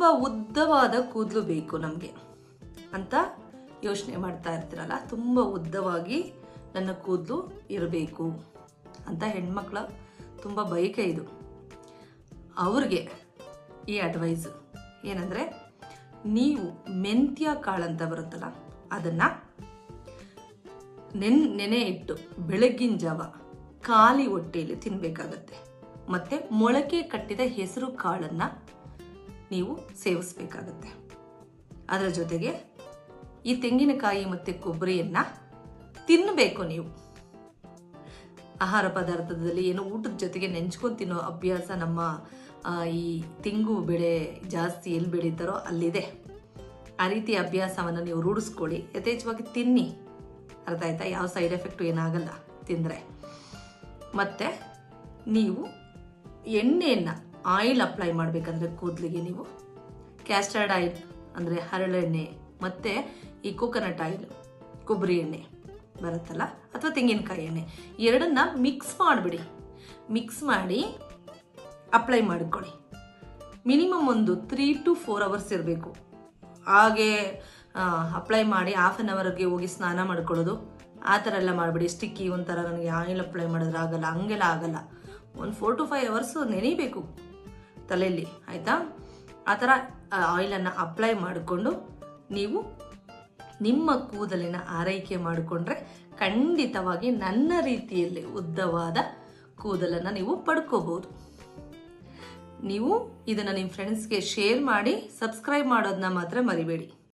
ತುಂಬ ಉದ್ದವಾದ ಕೂದಲು ಬೇಕು ನಮಗೆ ಅಂತ ಯೋಚನೆ ಮಾಡ್ತಾ ಇರ್ತೀರಲ್ಲ, ತುಂಬ ಉದ್ದವಾಗಿ ನನ್ನ ಕೂದಲು ಇರಬೇಕು ಅಂತ ಹೆಣ್ಮಕ್ಳ ತುಂಬ ಬಯಕೆ ಇದು. ಅವ್ರಿಗೆ ಈ ಅಡ್ವೈಸ್ ಏನಂದರೆ, ನೀವು ಮೆಂತ್ಯ ಕಾಳಂತ ಬರುತ್ತಲ್ಲ, ಅದನ್ನು ನೆನ್, ನೆನೆ ಇಟ್ಟು ಬೆಳಗ್ಗಿನ ಜಾವ ಖಾಲಿ ಹೊಟ್ಟೆಯಲ್ಲಿ ತಿನ್ನಬೇಕಾಗತ್ತೆ ಮತ್ತು ಮೊಳಕೆ ಕಟ್ಟಿದ ಹೆಸರು ಕಾಳನ್ನು ನೀವು ಸೇವಿಸಬೇಕಾಗುತ್ತೆ. ಅದರ ಜೊತೆಗೆ ಈ ತೆಂಗಿನಕಾಯಿ ಮತ್ತು ಕೊಬ್ಬರಿಯನ್ನು ತಿನ್ನಬೇಕು ನೀವು. ಆಹಾರ ಪದಾರ್ಥದಲ್ಲಿ ಏನೋ ಊಟದ ಜೊತೆಗೆ ನೆಂಚ್ಕೊಂಡು ತಿನ್ನೋ ಅಭ್ಯಾಸ ನಮ್ಮ ಈ ತೆಂಗು ಬೆಳೆ ಜಾಸ್ತಿ ಎಲ್ಲಿ ಬೆಳೀತಾರೋ ಅಲ್ಲಿದೆ. ಆ ರೀತಿ ಅಭ್ಯಾಸವನ್ನು ನೀವು ರೂಢಿಸ್ಕೊಳ್ಳಿ. ಯಥೇಚ್ಛವಾಗಿ ತಿನ್ನಿ. ಅರ್ಥ ಆಯ್ತಾ? ಯಾವ ಸೈಡ್ ಎಫೆಕ್ಟು ಏನಾಗಲ್ಲ ತಿಂದರೆ. ಮತ್ತು ನೀವು ಎಣ್ಣೆಯನ್ನು ಆಯಿಲ್ ಅಪ್ಲೈ ಮಾಡಬೇಕಂದ್ರೆ ಕೂದಲಿಗೆ ನೀವು. ಕ್ಯಾಸ್ಟರ್ಡ್ ಆಯಿಲ್ ಅಂದರೆ ಹರಳೆಣ್ಣೆ ಮತ್ತು ಈ ಕೋಕೋನಟ್ ಆಯಿಲ್, ಕೊಬ್ಬರಿ ಎಣ್ಣೆ ಬರುತ್ತಲ್ಲ, ಅಥವಾ ತೆಂಗಿನಕಾಯಿ ಎಣ್ಣೆ. ಎರಡನ್ನ ಮಿಕ್ಸ್ ಮಾಡಿಬಿಡಿ. ಮಿಕ್ಸ್ ಮಾಡಿ ಅಪ್ಲೈ ಮಾಡಿಕೊಳ್ಳಿ. ಮಿನಿಮಮ್ ಒಂದು ತ್ರೀ ಟು ಫೋರ್ ಅವರ್ಸ್ ಇರಬೇಕು. ಹಾಗೆ ಅಪ್ಲೈ ಮಾಡಿ ಹಾಫ್ ಆನ್ ಅವರ್ಗೆ ಹೋಗಿ ಸ್ನಾನ ಮಾಡ್ಕೊಳ್ಳೋದು. ಆ ಥರ ಎಲ್ಲ ಮಾಡಿಬಿಡಿ. ಸ್ಟಿಕ್ಕಿ ಒಂಥರ ನನಗೆ ಆಯಿಲ್ ಅಪ್ಲೈ ಮಾಡಿದ್ರೆ ಆಗಲ್ಲ, ಹಂಗೆಲ್ಲ ಆಗಲ್ಲ. ಒಂದು ಫೋರ್ ಟು ಫೈವ್ ಅವರ್ಸು ನೆನೆಯಬೇಕು ತಲೆಯಲ್ಲಿ, ಆಯಿತಾ? ಆ ಥರ ಆಯಿಲನ್ನು ಅಪ್ಲೈ ಮಾಡಿಕೊಂಡು ನೀವು ನಿಮ್ಮ ಕೂದಲಿನ ಆರೈಕೆ ಮಾಡಿಕೊಂಡ್ರೆ ಖಂಡಿತವಾಗಿ ನನ್ನ ರೀತಿಯಲ್ಲಿ ಉದ್ದವಾದ ಕೂದಲನ್ನು ನೀವು ಪಡ್ಕೋಬಹುದು. ನೀವು ಇದನ್ನು ನಿಮ್ಮ ಫ್ರೆಂಡ್ಸ್ಗೆ ಶೇರ್ ಮಾಡಿ ಸಬ್ಸ್ಕ್ರೈಬ್ ಮಾಡೋದನ್ನ ಮಾತ್ರ ಮರಿಬೇಡಿ.